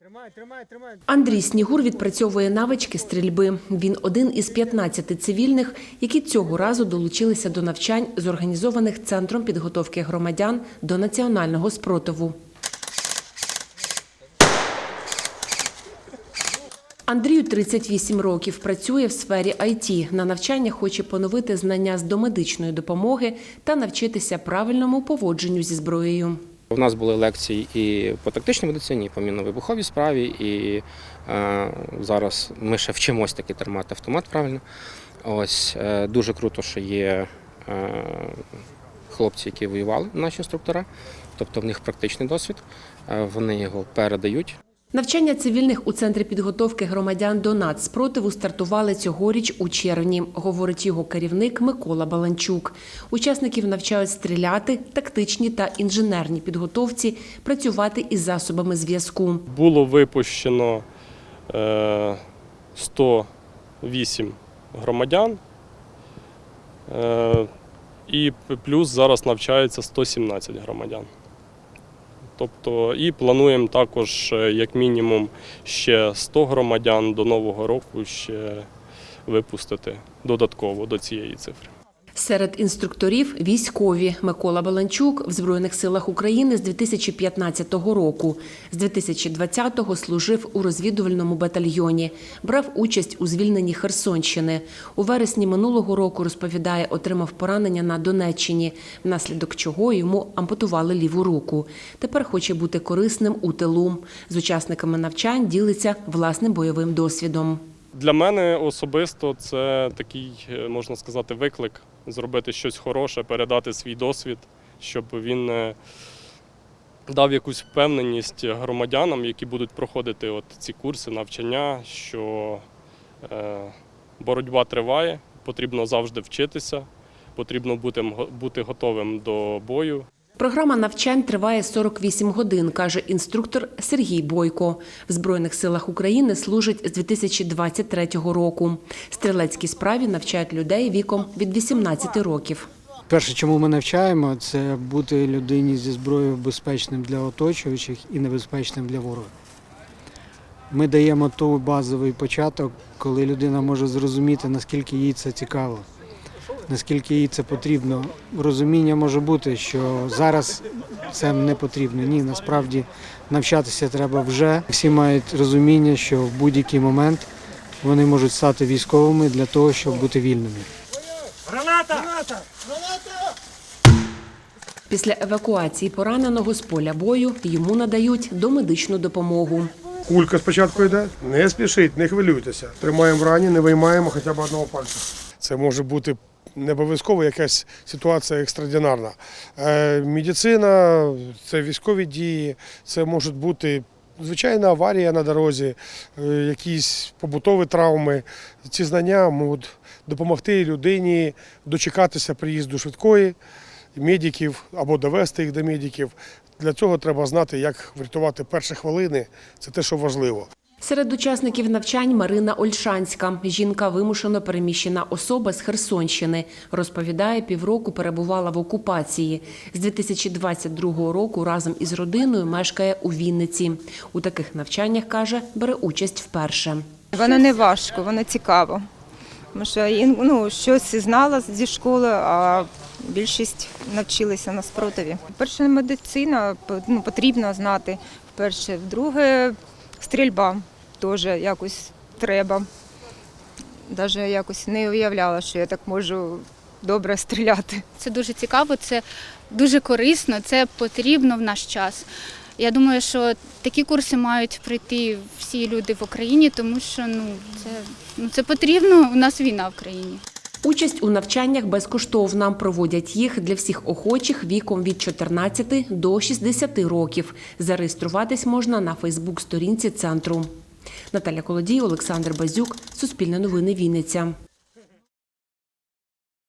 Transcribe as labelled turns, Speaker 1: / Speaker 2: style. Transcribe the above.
Speaker 1: Тримай, тримай, тримай.
Speaker 2: Андрій Снігур відпрацьовує навички стрільби. Він один із 15 цивільних, які цього разу долучилися до навчань, зорганізованих Центром підготовки громадян до національного спротиву. Андрію 38 років, працює в сфері IT. На навчання хоче поновити знання з домедичної допомоги та навчитися правильному поводженню зі зброєю.
Speaker 3: У нас були лекції і по тактичній медицині, і по мінно-вибуховій справі, і е, зараз ми ще вчимось таки тримати автомат правильно. Ось е, дуже круто, що є е, хлопці, які воювали, наші інструктора, тобто в них практичний досвід, е, вони його передають.
Speaker 2: Навчання цивільних у центрі підготовки громадян до нацспротиву стартували цьогоріч у червні, говорить його керівник Микола Баланчук. Учасників навчають стріляти, тактичні та інженерні підготовці, працювати із засобами зв'язку.
Speaker 4: Було випущено е, 108 громадян, е, і плюс зараз навчається 117 громадян. Тобто, і плануємо також, е, як мінімум, ще 100 громадян до Нового року ще випустити додатково до цієї цифри.
Speaker 2: Серед інструкторів військові Микола Баланчук в Збройних силах України з 2015 року. З 2020-го служив у розвідувальному батальйоні, брав участь у звільненні Херсонщини. У вересні минулого року розповідає, отримав поранення на Донеччині, внаслідок чого йому ампутували ліву руку. Тепер хоче бути корисним у тилу. З учасниками навчань ділиться власним бойовим досвідом.
Speaker 4: Для мене особисто це такий, е, можна сказати, виклик зробити щось хороше, передати свій досвід, щоб він е, дав якусь впевненість громадянам, які будуть проходити от ці курси, навчання, що е, боротьба триває, потрібно завжди вчитися, потрібно бути, бути готовим до бою.
Speaker 2: Програма навчань триває 48 годин, каже інструктор Сергій Бойко. В Збройних силах України служить з 2023 року. Стрілецькій справі навчають людей віком від 18 років.
Speaker 1: Перше, чому ми навчаємо, це бути людині зі зброєю безпечним для оточуючих і небезпечним для ворога. Ми даємо той базовий початок, коли людина може зрозуміти, наскільки їй це цікаво, наскільки їй це потрібно. Розуміння може бути, що зараз це не потрібно. Ні, насправді навчатися треба вже. Всі мають розуміння, що в будь-який момент вони можуть стати військовими для того, щоб бути вільними. Граната! Граната! Граната!
Speaker 2: Після евакуації пораненого з поля бою йому надають домедичну допомогу.
Speaker 5: Кулька спочатку йде, не спішіть, не хвилюйтеся. Тримаємо в рані, не виймаємо хоча б одного пальця. Це може бути не обов'язково якась ситуація екстраординарна. Е, медицина, це військові дії, це можуть бути звичайна аварія на дорозі, е, якісь побутові травми. Ці знання можуть допомогти людині дочекатися приїзду швидкої, медиків або довести їх до медиків. Для цього треба знати, як врятувати перші хвилини. Це те, що важливо.
Speaker 2: Серед учасників навчань Марина Ольшанська. Жінка вимушено переміщена особа з Херсонщини. Розповідає, півроку перебувала в окупації. З 2022 року разом із родиною мешкає у Вінниці. У таких навчаннях, каже, бере участь вперше.
Speaker 6: Воно не важко, воно цікаво. Тому що ну, щось знала зі школи, а більшість навчилися на спротиві. Перше, медицина ну, потрібно знати. Перше, друге, стрільба теж якось треба. Навіть якось не уявляла, що я так можу добре стріляти.
Speaker 7: Це дуже цікаво, це дуже корисно, це потрібно в наш час. Я думаю, що такі курси мають пройти всі люди в Україні, тому що ну це, ну, це потрібно. У нас війна в країні.
Speaker 2: Участь у навчаннях безкоштовна. Проводять їх для всіх охочих віком від 14 до 60 років. Зареєструватись можна на Фейсбук-сторінці центру. Наталя Колодій, Олександр Базюк, Суспільне новини Вінниця.